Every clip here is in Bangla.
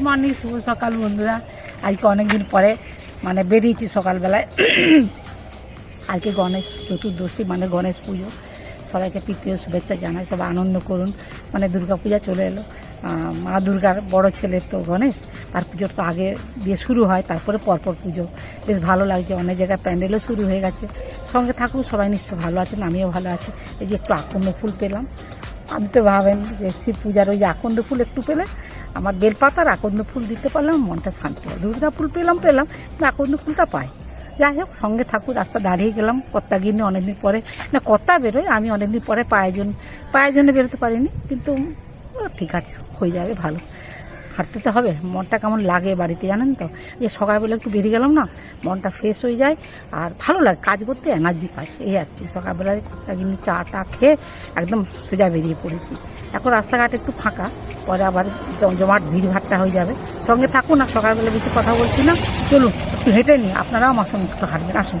গুড মর্নিং শুভ সকাল, বন্ধুরা। আজকে অনেকদিন পরে মানে বেরিয়েছি সকালবেলায়। আজকে গণেশ চতুর্দশী মানে গণেশ পুজো। সবাইকে প্রীতীয় শুভেচ্ছা জানাই, সবাই আনন্দ করুন। মানে দুর্গা পূজা চলে এলো। মা দুর্গার বড় ছেলে তো গণেশ, তার পুজো তো আগে দিয়ে শুরু হয়, তারপরে পরপর পুজো। বেশ ভালো লাগছে, অনেক জায়গায় প্যান্ডেলও শুরু হয়ে গেছে। সঙ্গে থাকুক সবাই নিশ্চয় ভালো আছেন, আমিও ভালো আছি। এই যে একটু আকন্দ ফুল পেলাম। আপনি তো ভাবেন যে শিব পূজার ওই যে আকন্দ ফুল একটু পেলে আমার বেলপাতার আকন্দ ফুল দিতে পারলাম, মনটা শান্তি হয় দুর্গা ফুল পেলাম পেলাম আকন্দ ফুলটা পাই। যাই হোক, সঙ্গে থাকুক রাস্তা দাঁড়িয়ে গেলাম, কর্তা গিয়ে অনেকদিন পরে, না, কর্তা বেরোয়, আমি অনেকদিন পরে পায়জন জন্য বেরোতে পারিনি, কিন্তু ঠিক আছে, হয়ে যাবে, ভালো। হাঁটতে তো হবে, মনটা কেমন লাগে বাড়িতে জানেন তো? যে সকালবেলা একটু বেরিয়ে গেলাম না, মনটা ফ্রেশ হয়ে যায় আর ভালো লাগে, কাজ করতে এনার্জি পাই, এই আর কি। সকালবেলায় একদিন চা টা খেয়ে একদম সোজা বেরিয়ে পড়েছি। এখন রাস্তাঘাট একটু ফাঁকা, পরে আবার জমজমাট ভিড় ভাট্টা হয়ে যাবে। সঙ্গে থাকুন না সকালবেলা বেশি কথা বলছি না, চলুন, একটু হেঁটে নিই, আপনারাও আমার সঙ্গে একটু হাঁটবেন, আসুন।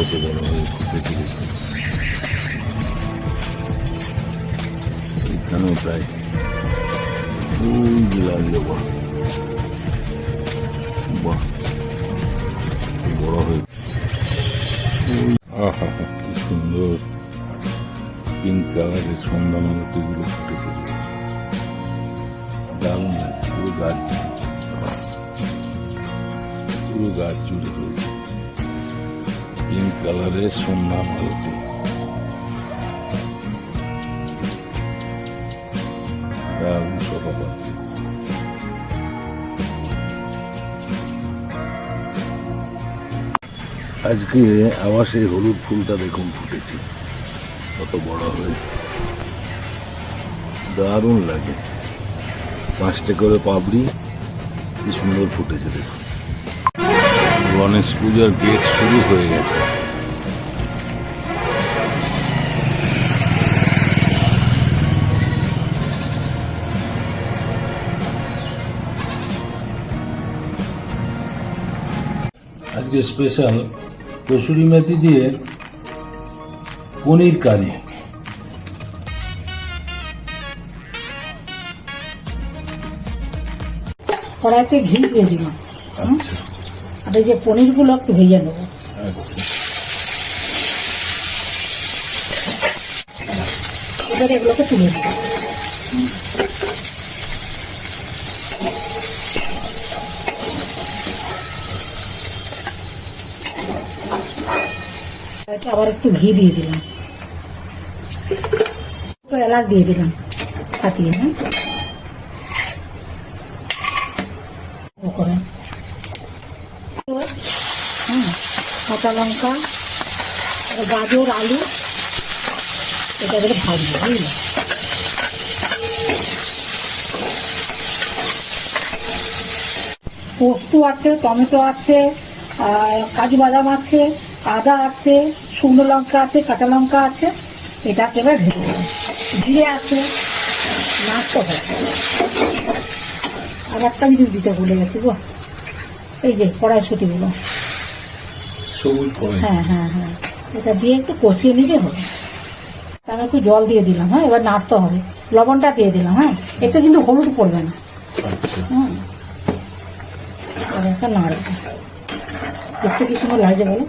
কত বড় দেখুন এখানেও তাই ওই যে লাল জবা বাহ। বড় হয়ে আহা, কি সুন্দর। পিঙ্ক কালারের সন্ধ্যা মালতিগুলো দারুণ পুরো গাছ পুরো গাছ জুড়ে রয়েছে পিঙ্ক কালারের সন্ধ্যা মালতি। আজকে আবার সেই হলুদ ফুলটা দেখুন ফুটেছে। কত বড় হয়ে দারুণ লাগে। পাঁচটা করে পাপড়ি কি সুন্দর ফুটেছে দেখুন। গণেশ পূজার গেট শুরু হয়ে গেছে। আজকে স্পেশাল কসুরি মেথি দিয়ে পনির কারি। কড়াইতে ঘি দিয়ে দিলাম। হুম? আর এই যে পনিরগুলো একটু ভেজে নেব। আচ্ছা এবারে এগুলোকে তুলে দেবো আবার একটু ঘি দিয়ে দিলাম। এলাচ দিয়ে দিলাম ফাটিয়ে হ্যাঁ? করে কাঁচা লঙ্কা গাজর, আলু, এটা করে ভাজবো, বুঝলে? পোস্ত আছে, টমেটো আছে কাজু বাদাম আছে, আদা আছে, শুকনো লঙ্কা আছে, কাঁচা লঙ্কা আছে, এটা একেবারে ভেজে দেবো জিরে আছে নাচতে হবে। আর একটা জিনিস দিতে ভুলে গেছি গো। এই যে কড়াইশুটিগুলো। সবুজ হ্যাঁ হ্যাঁ হ্যাঁ। এটা দিয়ে একটু কষিয়ে নিলে হবে। আমি একটু জল দিয়ে দিলাম হ্যাঁ এবার নাড়তে হবে। লবণটা দিয়ে দিলাম হ্যাঁ। এতে কিন্তু হলুদ পড়বে না। আচ্ছা। হুম। একটা নাড়বে দেখতে কি সুন্দর লাগছে বলো?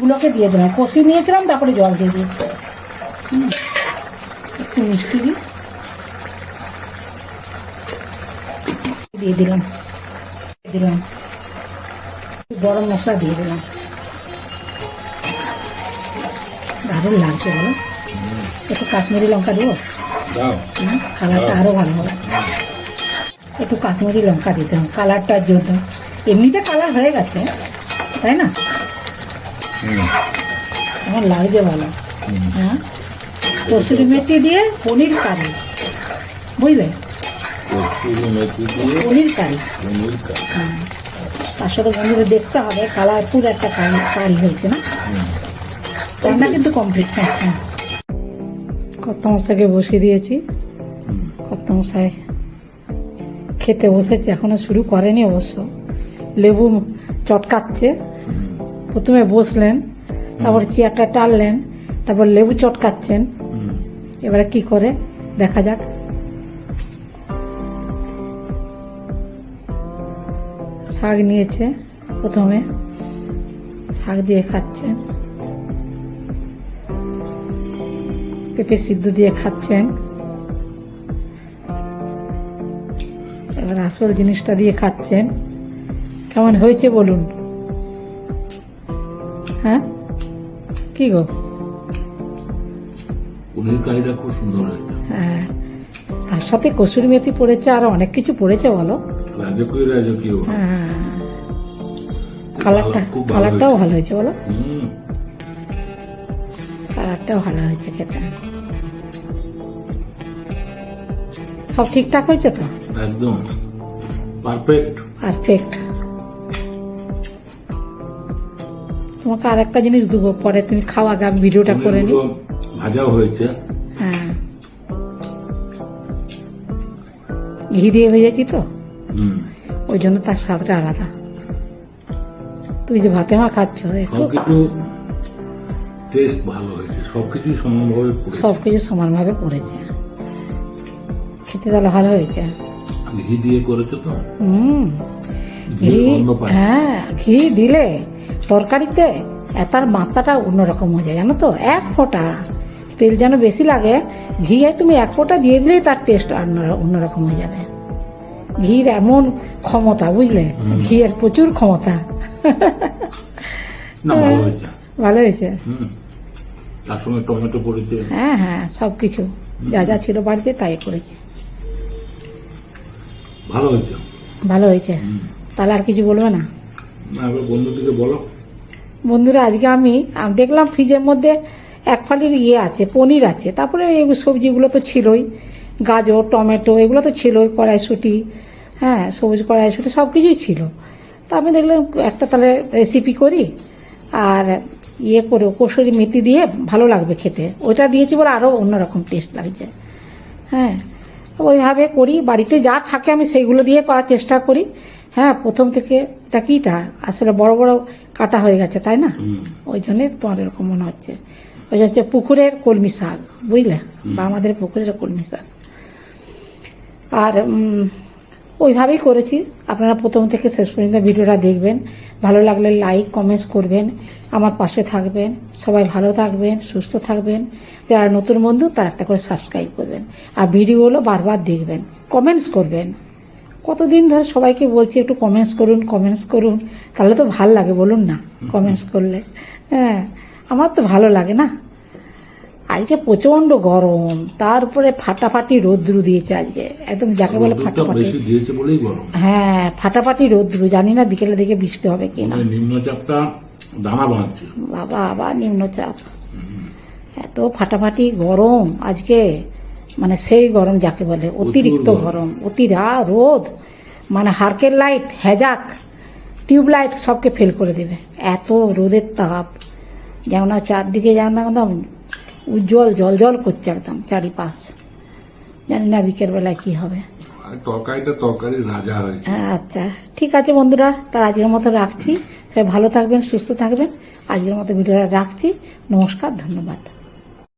গুলোকে দিয়ে দিলাম। কষিয়ে নিয়েছিলাম তারপরে জল দিয়ে দিয়েছি হুম, একটু মিষ্টি দিয়ে দিলাম। দিলাম। গরম মশলা দিয়ে দিলাম। দারুণ লাগছে বলো। একটু কাশ্মীরি লঙ্কা দেবো? কালারটা আরও ভালো হবে। একটু কাশ্মীরি লঙ্কা দিতে হবে কালারটার জন্য। এমনিতে কালার হয়ে গেছে তাই না? আমার লাগছে ভালো। হ্যাঁ? কসুরি মেথি দিয়ে পনির কারি। বুঝলে? কস্তুরি মেথি দিয়ে পনির কারি পনির কারি। হ্যাঁ। তার সাথে বন্ধুদের দেখতে হবে কালারফুল একটা কারি কারি হয়েছে না। রান্না কিন্তু কমপ্লিট হ্যাঁ কত মশাইকে বসিয়ে দিয়েছি। কত মশাই খেতে বসেছে এখনও শুরু করেনি অবশ্য লেবু চটকাচ্ছে প্রথমে বসলেন তারপর চেয়ারটা টানলেন তারপর লেবু চটকাচ্ছেন এবারে কি করে দেখা যাক শাক নিয়েছে প্রথমে। শাক দিয়ে খাচ্ছেন পেঁপে সিদ্ধ দিয়ে খাচ্ছেন এবার আসল জিনিসটা দিয়ে খাচ্ছেন কেমন হয়েছে বলুন? হ্যাঁ? কি গো? পনির খুব সুন্দর হ্যাঁ। তার সাথে কসুরি মেথি পড়েছে আর অনেক কিছু পড়েছে বলো। রাজকীয় রাজকীয়। হ্যাঁ কালারটা কালারটাও ভালো হয়েছে বলো। কালারটাও ভালো হয়েছে খেতে। সব ঠিকঠাক হয়েছে তো? একদম। পারফেক্ট। পারফেক্ট। তোমাকে আর একটা জিনিস দেবো পরে তুমি খাওয়া আগে ভিডিওটা করে নি ভাজাও হয়েছে। হ্যাঁ। ঘি দিয়ে ভেজেছি তো। ওই জন্য তার স্বাদটা আলাদা। তুমি যে ভাতে মা খাচ্ছ একটু সবকিছু টেস্ট ভালো হয়েছে। সবকিছু সমানভাবে পড়েছে। সব কিছু সমানভাবে পড়েছে। খেতে তাহলে ভালো হয়েছে। ঘি দিয়ে করেছে তো? হুম। ঘি। হ্যাঁ ঘি দিলে তরকারিতে তার মাত্রাটা অন্যরকম হয়ে যায় জানো তো? এক ফোঁটা। তেল যেন বেশি লাগে ঘি তুমি এক ফোঁটা দিয়ে দিলেই তার টেস্ট অন্যরকম হয়ে যাবে। ঘির এমন ক্ষমতা বুঝলে। ঘিয়ের প্রচুর ক্ষমতা। ভালো হয়েছে। ভালো হয়েছে। তার সঙ্গে টমেটো পড়েছে হ্যাঁ হ্যাঁ সবকিছু যা যা ছিল বাড়িতে তাই করেছি। ভালো হয়েছে। ভালো হয়েছে। তাহলে আর কিছু বলবে না? বন্ধুটিকে বলো। বন্ধুরা আজকে আমি দেখলাম ফ্রিজের মধ্যে এক ফালির ইয়ে আছে পনির আছে। তারপরে সবজিগুলো তো ছিলই। গাজর টমেটো এগুলো তো ছিলই কড়াইশুটি হ্যাঁ সবুজ কড়াইশুটি সব কিছুই ছিল। তা আমি দেখলাম একটা তাহলে রেসিপি করি আর ইয়ে করে কসুরি মেথি দিয়ে ভালো লাগবে খেতে। ওইটা দিয়েছি বলে আরও অন্যরকম টেস্ট লাগছে। হ্যাঁ ওইভাবে করি বাড়িতে যা থাকে আমি সেইগুলো দিয়ে করার চেষ্টা করি। হ্যাঁ প্রথম থেকে এটা কিটা আসলে বড় বড় কাটা হয়ে গেছে তাই না? ওই জন্যই তোমার এরকম মনে হচ্ছে। ওই হচ্ছে পুকুরের কলমি শাক বুঝলে? বা আমাদের পুকুরের কলমি শাক। আর ওইভাবেই করেছি। আপনারা প্রথম থেকে শেষ পর্যন্ত ভিডিওটা দেখবেন। ভালো লাগলে লাইক কমেন্টস করবেন। আমার পাশে থাকবেন। সবাই ভালো থাকবেন, সুস্থ থাকবেন। যারা নতুন বন্ধু, তারা একটা করে সাবস্ক্রাইব করবেন। আর ভিডিওগুলো বারবার দেখবেন। কমেন্টস করবেন। কতদিন ধরে সবাইকে বলছি, একটু কমেন্টস করুন কমেন্টস করুন। তাহলে তো ভালো লাগে, বলুন না কমেন্টস করলে। হ্যাঁ আমার তো ভালো লাগে না। আজকে প্রচণ্ড গরম তারপরে ফাটাফাটি রৌদ্রু দিয়েছে আজকে। একদম যাকে বলে ফাটাফাটি। হ্যাঁ ফাটাফাটি রৌদ্রু জানি না বিকেলের দিকে বৃষ্টি হবে কিনা। মানে নিম্নচাপটা দানা বাঁধছে। বাবা আবার নিম্নচাপ। এত ফাটাফাটি গরম আজকে মানে সেই গরম যাকে বলে অতিরিক্ত গরম। অতিরা রোদ মানে হারকেল লাইট হেজাক টিউব লাইট সবকে ফেল করে দেবে। এত রোদের তাপ। যেমন চারদিকে যেমন একদম উজ্জ্বল জল জল করছে একদম চারিপাশ। জানি না বিকেল বেলায় কি হবে। তরকারিটা তরকারি রাজা হয়েছে। হ্যাঁ আচ্ছা। ঠিক আছে বন্ধুরা তার আজকের মতো রাখছি। সবাই ভালো থাকবেন সুস্থ থাকবেন। আজকের মতো ভিডিওটা রাখছি। নমস্কার ধন্যবাদ।